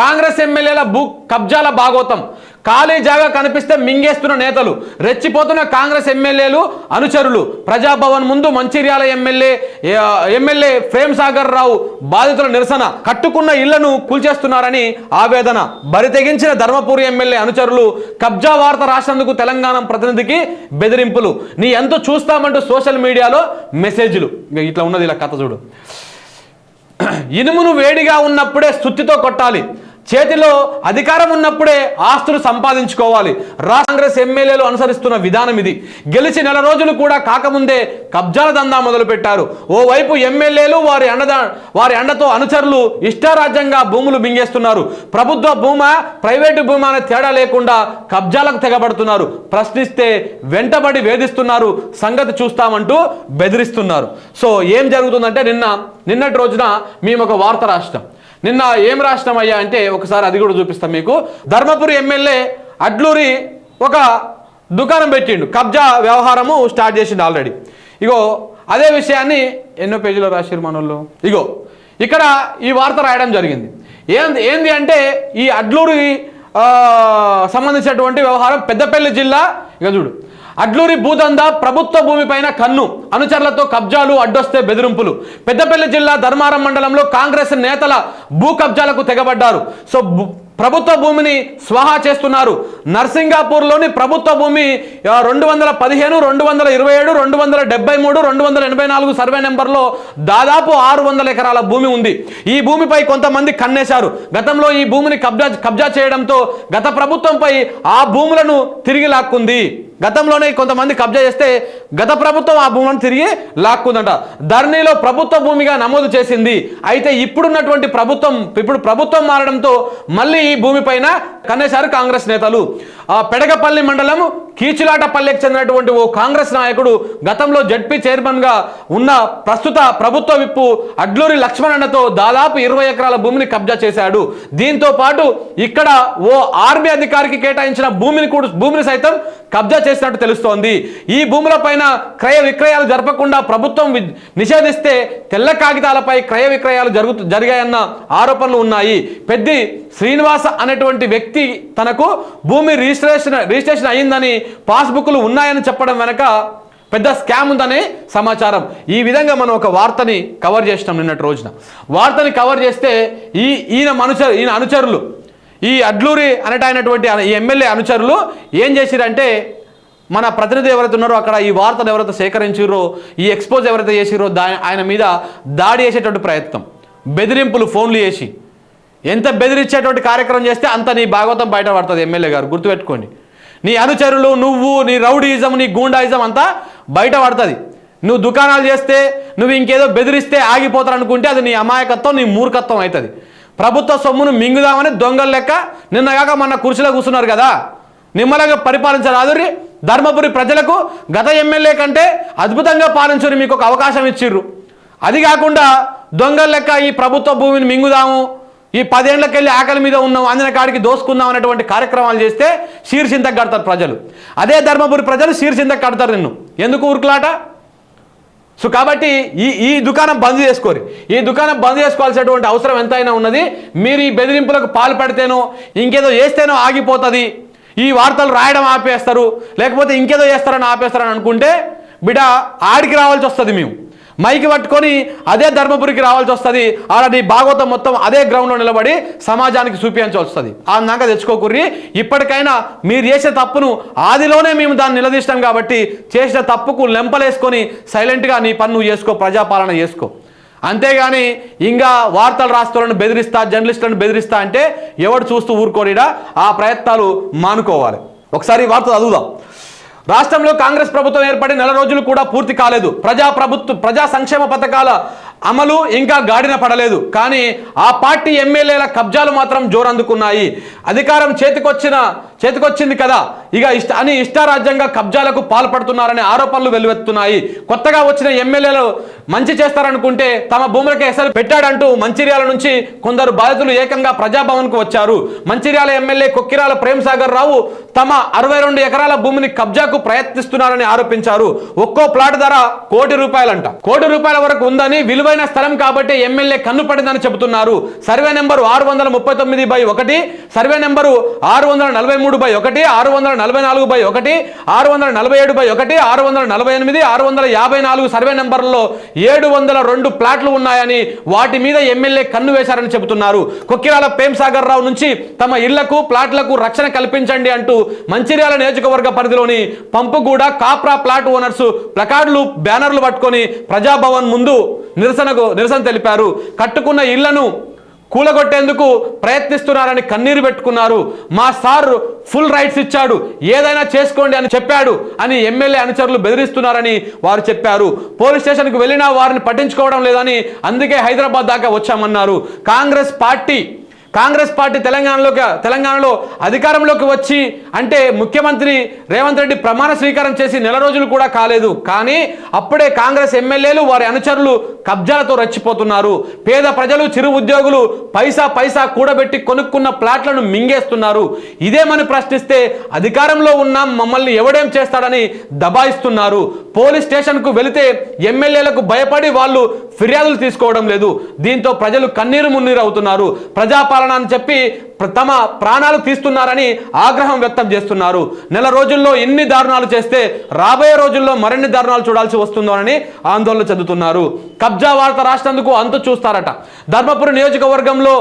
కాంగ్రెస్ ఎమ్మెల్యేల భూ కబ్జాల భాగోతం. ఖాళీ జాగా కనిపిస్తే మింగేస్తున్న నేతలు రెచ్చిపోతున్న కాంగ్రెస్ ఎమ్మెల్యేలు అనుచరులు. ప్రజాభవన్ ముందు మంచిర్యాల ఎమ్మెల్యే ఎమ్మెల్యే ప్రేమ్ సాగర్ రావు బాధితుల నిరసన. కట్టుకున్న ఇళ్ళను కూల్చేస్తున్నారని ఆవేదన. బరి తెగించిన ఎమ్మెల్యే అనుచరులు కబ్జా వార్త రాసినందుకు తెలంగాణ ప్రతినిధికి బెదిరింపులు. నీ ఎంతో చూస్తామంటూ సోషల్ మీడియాలో మెసేజ్లు. ఇట్లా ఉన్నది ఇలా కథ చూడు. ఇనుమును వేడిగా ఉన్నప్పుడే సుత్తితో కొట్టాలి. చేతిలో అధికారం ఉన్నప్పుడే ఆస్తులు సంపాదించుకోవాలి. రా కాంగ్రెస్ ఎమ్మెల్యేలు అనుసరిస్తున్న విధానం ఇది. గెలిచి నెల రోజులు కూడా కాకముందే కబ్జాల దందా మొదలుపెట్టారు. ఓవైపు ఎమ్మెల్యేలు వారి అండదా వారి అండతో అనుచరులు ఇష్టారాజ్యంగా భూములు మింగేస్తున్నారు ప్రభుత్వ భూమా ప్రైవేటు భూమా అనే తేడా లేకుండా కబ్జాలకు తెగబడుతున్నారు. ప్రశ్నిస్తే వెంటబడి వేధిస్తున్నారు. సంగతి చూస్తామంటూ బెదిరిస్తున్నారు. సో ఏం జరుగుతుందంటే నిన్న నిన్నటి రోజున మేము ఒక వార్త రాష్ట్రం నిన్న ఏం రాష్ట్రం అయ్యా అంటే ఒకసారి అది కూడా చూపిస్తాం మీకు. ధర్మపురి ఎమ్మెల్యే అడ్లూరి ఒక దుకాణం పెట్టిండు. కబ్జా వ్యవహారము స్టార్ట్ చేసిండు ఆల్రెడీ. ఇగో అదే విషయాన్ని ఎన్నో పేజీలో రాసిరు మనోళ్ళు. ఇగో ఇక్కడ ఈ వార్త రాయడం జరిగింది. ఏంది ఏంది అంటే ఈ అడ్లూరి సంబంధించినటువంటి వ్యవహారం పెద్దపల్లి జిల్లా ఇక చూడు. అడ్లూరి భూదంద ప్రభుత్వ భూమిపైన కన్ను. అనుచరులతో కబ్జాలు అడ్డొస్తే బెదిరింపులు. పెద్దపల్లి జిల్లా ధర్మారం మండలంలో కాంగ్రెస్ నేతల భూ కబ్జాలకు తెగబడ్డారు. సో ప్రభుత్వ భూమిని స్వాహా చేస్తున్నారు. నర్సింగాపూర్లోని ప్రభుత్వ భూమి రెండు వందల పదిహేను రెండు వందల ఇరవై ఏడు రెండు వందల డెబ్బై మూడు రెండు వందల ఎనభై నాలుగు సర్వే నెంబర్లో దాదాపు ఆరు వందల ఎకరాల భూమి ఉంది. ఈ భూమిపై కొంతమంది కన్నేశారు. గతంలో ఈ భూమిని కబ్జా కబ్జా చేయడంతో గత ప్రభుత్వంపై ఆ భూములను తిరిగి లాక్కుంది. గతంలోనే కొంతమంది కబ్జా చేస్తే గత ప్రభుత్వం ఆ భూములను తిరిగి లాక్కుందంట. ధరణిలో ప్రభుత్వ భూమిగా నమోదు చేసింది. అయితే ఇప్పుడున్నటువంటి ప్రభుత్వం ఇప్పుడు ప్రభుత్వం మారడంతో మళ్ళీ ఈ భూమిపైన కన్నేశారు కాంగ్రెస్ నేతలు. ఆ పెడగపల్లి మండలం కీచులాటపల్లెకి చెందినటువంటి ఓ కాంగ్రెస్ నాయకుడు గతంలో జడ్పీ చైర్మన్గా ఉన్న ప్రస్తుత ప్రభుత్వ విప్పు అడ్లూరి లక్ష్మణన్నతో దాదాపు ఇరవై ఎకరాల భూమిని కబ్జా చేశాడు. దీంతో పాటు ఇక్కడ ఓ ఆర్మీ అధికారికి కేటాయించిన భూమిని కూడా భూమిని సైతం కబ్జా చేసినట్టు తెలుస్తోంది. ఈ భూములపై పైన క్రయ విక్రయాలు జరపకుండా ప్రభుత్వం నిషేధిస్తే తెల్ల కాగితాలపై క్రయ విక్రయాలు జరుగుతు జరిగాయన్న ఆరోపణలు ఉన్నాయి. పెద్ది శ్రీనివాస అనేటువంటి వ్యక్తి తనకు భూమి రిజిస్ట్రేషన్ రిజిస్ట్రేషన్ అయ్యిందని పాస్బుక్లు ఉన్నాయని చెప్పడం వెనక పెద్ద స్కామ్ ఉందనే సమాచారం. ఈ విధంగా మనం ఒక వార్తని కవర్ చేసినాం నిన్నటి రోజున. వార్తని కవర్ చేస్తే ఈ ఈయన అనుచరు ఈయన అనుచరులు ఈ అడ్లూరి అనేటైనటువంటి ఈ ఎమ్మెల్యే అనుచరులు ఏం చేసిరంటే మన ప్రతినిధి ఎవరైతే ఉన్నారో అక్కడ ఈ వార్తలు ఎవరైతే సేకరించారో ఈ ఎక్స్పోజ్ ఎవరైతే చేసిరో దా ఆయన మీద దాడి చేసేటువంటి ప్రయత్నం. బెదిరింపులు ఫోన్లు చేసి. ఎంత బెదిరించేటువంటి కార్యక్రమం చేస్తే అంత నీ భాగవతం బయటపడుతుంది ఎమ్మెల్యే గారు గుర్తుపెట్టుకోండి. నీ అనుచరులు నువ్వు నీ రౌడీయిజం నీ గూండాయిజం అంతా బయటపడుతుంది. నువ్వు దుకాణాలు చేస్తే నువ్వు ఇంకేదో బెదిరిస్తే ఆగిపోతారు అనుకుంటే అది నీ అమాయకత్వం నీ మూర్ఖత్వం అవుతుంది. ప్రభుత్వ సొమ్మును మింగుదామని దొంగల లెక్క నిన్నగాక మన కుర్చీలో కూర్చున్నారు కదా. నిమ్మలగా పరిపాలించారు రీ ధర్మపురి ప్రజలకు గత ఎమ్మెల్యే కంటే అద్భుతంగా పాలించుని మీకు ఒక అవకాశం ఇచ్చిర్రు. అది కాకుండా దొంగల లెక్క ఈ ప్రభుత్వ భూమిని మింగుదాము ఈ పదేళ్ళకెళ్ళి ఆకలి మీద ఉన్నాం అందిన కాడికి దోసుకుందాం అనేటువంటి కార్యక్రమాలు చేస్తే శీర్షింతకు కడతారు ప్రజలు. అదే ధర్మపురి ప్రజలు శీర్షింతకు కడతారు నిన్ను. ఎందుకు ఊరుకులాట సో కాబట్టి ఈ ఈ దుకాణం బంద్ చేసుకోరు. ఈ దుకాణం బంద్ చేసుకోవాల్సినటువంటి అవసరం ఎంతైనా ఉన్నది. మీరు ఈ బెదిరింపులకు పాల్పడితేనో ఇంకేదో చేస్తేనో ఆగిపోతుంది. ఈ వార్తలు రాయడం ఆపేస్తారు లేకపోతే ఇంకేదో చేస్తారని ఆపేస్తారని అనుకుంటే బిడ ఆడికి రావాల్సి వస్తుంది మేము. మైకి పట్టుకొని అదే ధర్మపురికి రావాల్సి వస్తుంది. ఆడ నీ భాగవతం మొత్తం అదే గ్రౌండ్లో నిలబడి సమాజానికి చూపించాల్సి వస్తుంది. ఆ నాక తెచ్చుకోకుర్రి ఇప్పటికైనా మీరు చేసే తప్పును ఆదిలోనే మేము దాన్ని నిలదీస్తాం కాబట్టి చేసిన తప్పుకు లెంపలేసుకొని సైలెంట్గా నీ పన్ను చేసుకో ప్రజాపాలన చేసుకో. అంతేగాని ఇంకా వార్తలు రాస్తులను బెదిరిస్తా జర్నలిస్టులను బెదిరిస్తా అంటే ఎవడు చూస్తూ ఊరుకోడిడా ఆ ప్రయత్నాలు మానుకోవాలి. ఒకసారి వార్త చదువుదాం. రాష్ట్రంలో కాంగ్రెస్ ప్రభుత్వం ఏర్పడి నెల రోజులు కూడా పూర్తి కాలేదు. ప్రజా ప్రభుత్వ ప్రజా సంక్షేమ పథకాల అమలు ఇంకా గాడిన పడలేదు. కానీ ఆ పార్టీ ఎమ్మెల్యేల కబ్జాలు మాత్రం జోరందుకున్నాయి. అధికారం చేతికొచ్చిన చేతికొచ్చింది కదా. ఇక ఇష్ట అని ఇష్టారాజ్యంగా కబ్జాలకు పాల్పడుతున్నారనే ఆరోపణలు వెల్లువెత్తున్నాయి కొత్తగా వచ్చిన ఎమ్మెల్యేలు మంచి చేస్తారనుకుంటే తమ భూములకి ఎసరు పెట్టాడంటూ మంచిర్యాల నుంచి కొందరు బాధితులు ఏకంగా ప్రజాభవన్కు వచ్చారు. మంచిర్యాల ఎమ్మెల్యే కొక్కిరాల ప్రేమ్సాగర్ రావు తమ అరవై రెండు ఎకరాల భూమిని కబ్జాకు ప్రయత్నిస్తున్నారని ఆరోపించారు. ఒక్కో ప్లాట్ ధర కోటి రూపాయలంట. కోటి రూపాయల వరకు ఉందని విలువైన స్థలం కాబట్టి ఎమ్మెల్యే కన్ను పడిందని చెబుతున్నారు. సర్వే నెంబరు ఆరు వందల ముప్పై తొమ్మిది బై ఒకటి సర్వే నెంబరు ఆరు వందల నలభై మూడు బై ఒకటి ఆరు వందల నలభై నాలుగు బై ఒకటి ఆరు వందల నలభై ఏడు బై ఒకటి ఆరు వందల నలభై ఎనిమిది ఆరు వందల యాభై నాలుగు సర్వే నెంబర్లలో ఏడు వందల రెండు ప్లాట్లు ఉన్నాయని వాటి మీద ఎమ్మెల్యే కన్ను వేశారని చెబుతున్నారు. కొక్కిరాల ప్రేమ్సాగర్ రావు నుంచి తమ ఇళ్ళకు ప్లాట్లకు రక్షణ కల్పించండి అంటూ మంచిర్యాల నియోజకవర్గ పరిధిలోని పంపుగూడ కాప్రా ప్లాట్ ఓనర్స్ ప్లకార్డులు బ్యానర్లు పట్టుకొని ప్రజాభవన్ ముందు నిరసనకు నిరసన తెలిపారు. కట్టుకున్న ఇళ్ళను కూలగొట్టేందుకు ప్రయత్నిస్తున్నారని కన్నీరు పెట్టుకున్నారు. మా సార్ ఫుల్ రైట్స్ ఇచ్చాడు. ఏదైనా చేసుకోండి అని చెప్పాడు అని ఎమ్మెల్యే అనుచరులు బెదిరిస్తున్నారని వారు చెప్పారు. పోలీస్ స్టేషన్కు వెళ్ళినా వారిని పట్టించుకోవడం లేదని అందుకే హైదరాబాద్ దాకా వచ్చామన్నారు. కాంగ్రెస్ పార్టీ కాంగ్రెస్ పార్టీ తెలంగాణలోకి తెలంగాణలో అధికారంలోకి వచ్చి అంటే ముఖ్యమంత్రి రేవంత్ రెడ్డి ప్రమాణ స్వీకారం చేసి నెల రోజులు కూడా కాలేదు. కానీ అప్పుడే కాంగ్రెస్ ఎమ్మెల్యేలు వారి అనుచరులు కబ్జాలతో రెచ్చిపోతున్నారు. పేద ప్రజలు చిరు ఉద్యోగులు పైసా పైసా కూడబెట్టి కొనుక్కున్న ప్లాట్లను మింగేస్తున్నారు. ఇదేమని ప్రశ్నిస్తే అధికారంలో ఉన్న మమ్మల్ని ఎవడేం చేస్తాడని దబాయిస్తున్నారు. పోలీస్ స్టేషన్కు వెళితే ఎమ్మెల్యేలకు భయపడి వాళ్ళు ఫిర్యాదులు తీసుకోవడం లేదు. దీంతో ప్రజలు కన్నీరు మున్నీరు అవుతున్నారు. ప్రజాపాలన అని చెప్పి తమ ప్రాణాలు తీస్తున్నారని ఆగ్రహం వ్యక్తం చేస్తున్నారు. నెల రోజుల్లో ఎన్ని దారుణాలు చేస్తే రాబోయే రోజుల్లో మరిన్ని దారుణాలు చూడాల్సి వస్తుందోనని ఆందోళన చెందుతున్నారు. కబ్జా వార్త రాసినందుకు అంతు చూస్తారట. ధర్మపురి నియోజకవర్గంలో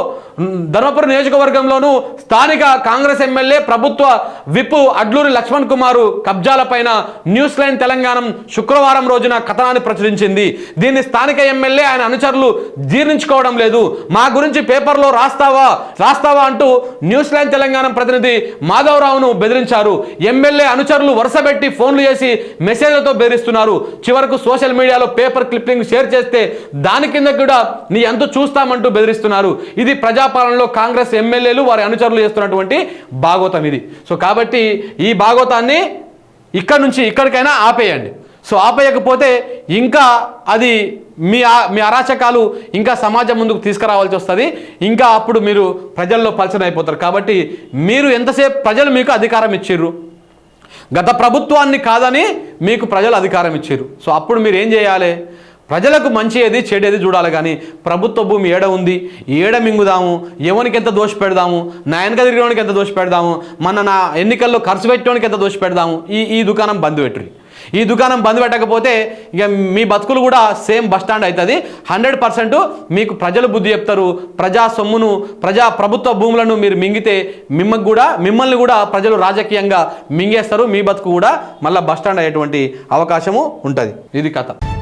ధర్మపురి నియోజకవర్గంలోనూ స్థానిక కాంగ్రెస్ ఎమ్మెల్యే ప్రభుత్వ విప్పు అడ్లూరి లక్ష్మణ్ కుమారు కబ్జాలపైన న్యూస్ లైన్ తెలంగాణ శుక్రవారం రోజున కథనాన్ని ప్రచురించింది. దీన్ని స్థానిక ఎమ్మెల్యే ఆయన అనుచరులు జీర్ణించుకోవడం లేదు. మా గురించి పేపర్లో రాస్తావా? రాస్తావా అంటూ న్యూస్ లైన్ తెలంగాణ ప్రతినిధి మాధవరావును బెదిరించారు. ఎమ్మెల్యే అనుచరులు వరుసబెట్టి ఫోన్లు చేసి మెసేజ్లతో బెదిరిస్తున్నారు. చివరకు సోషల్ మీడియాలో పేపర్ క్లిప్పింగ్ షేర్ చేస్తే దాని కింద కూడా నీ ఎంత చూస్తామంటూ బెదిరిస్తున్నారు. ఇది ప్రజాపాలనలో కాంగ్రెస్ ఎమ్మెల్యేలు వారి అనుచరులు చేస్తున్నటువంటి భాగోతం ఇది. సో కాబట్టి ఈ భాగోతాన్ని ఇక్కడ నుంచి ఇక్కడికైనా ఆపేయండి. సో ఆపేయకపోతే ఇంకా అది మీ మీ అరాచకాలు ఇంకా సమాజం ముందుకు తీసుకురావాల్సి వస్తుంది. ఇంకా అప్పుడు మీరు ప్రజల్లో పలచన అయిపోతారు. కాబట్టి మీరు ఎంతసేపు ప్రజలు మీకు అధికారం ఇచ్చిర్రు? గత ప్రభుత్వాన్ని కాదని మీకు ప్రజలు అధికారం ఇచ్చారు సో అప్పుడు మీరు ఏం చేయాలి? ప్రజలకు మంచి ఏది చెడేది చూడాలి కానీ ప్రభుత్వ భూమి ఏడ ఉంది? ఏడ మింగుదాము? ఎవరికి ఎంత దోష పెడదాము? నా వెనక తిరిగినోనికి ఎంత దోష పెడదాము? మన నా ఎన్నికల్లో ఖర్చు పెట్టడానికి ఎంత దోష పెడదాము? ఈ ఈ దుకాణం బంద్ పెట్టుర్రి. ఈ దుకాణం బంద్ పెట్టకపోతే ఇక మీ బతుకులు కూడా సేమ్ బస్ స్టాండ్ అవుతుంది. హండ్రెడ్ పర్సెంట్ మీకు ప్రజలు బుద్ధి చెప్తారు. ప్రజా సొమ్మును ప్రజా ప్రభుత్వ భూములను మీరు మింగితే మిమ్మల్ని కూడా మిమ్మల్ని కూడా ప్రజలు రాజకీయంగా మింగేస్తారు. మీ బతుకు కూడా మళ్ళీ బస్ స్టాండ్ అయ్యేటువంటి అవకాశము ఉంటుంది. ఇది కథ.